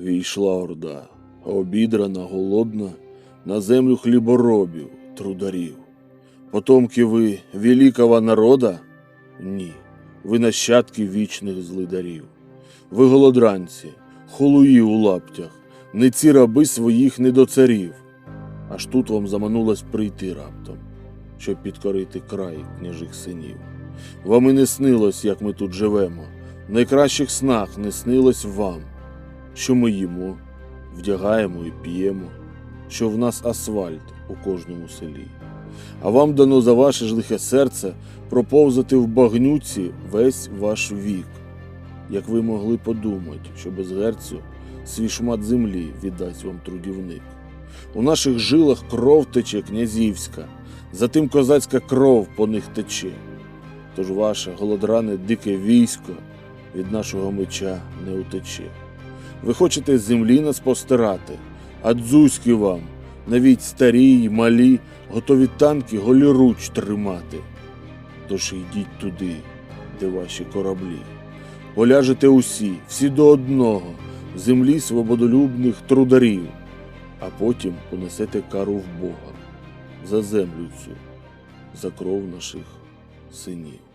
Війшла орда, обідрана, голодна, на землю хліборобів, трударів. Потомки ви великого народа? Ні, ви нащадки вічних злидарів. Ви голодранці, холуї у лаптях, не ці раби своїх недоцарів. Аж тут вам заманулось прийти раптом, щоб підкорити край княжих синів. Вам і не снилось, як ми тут живемо, в найкращих снах не снилось вам, що ми їмо, вдягаємо і п'ємо, що в нас асфальт у кожному селі. А вам дано за ваше ж лихе серце проповзати в багнюці весь ваш вік. Як ви могли подумати, що без герцю свій шмат землі віддасть вам трудівник. У наших жилах кров тече князівська, затим козацька кров по них тече. Тож ваше голодране дике військо від нашого меча не утече. Ви хочете з землі нас постирати, а дзузьки вам, навіть старі й малі, готові танки голіруч тримати. Тож йдіть туди, де ваші кораблі. Поляжете усі, всі до одного, в землі свободолюбних трударів, а потім понесете кару в Бога за землю цю, за кров наших синів.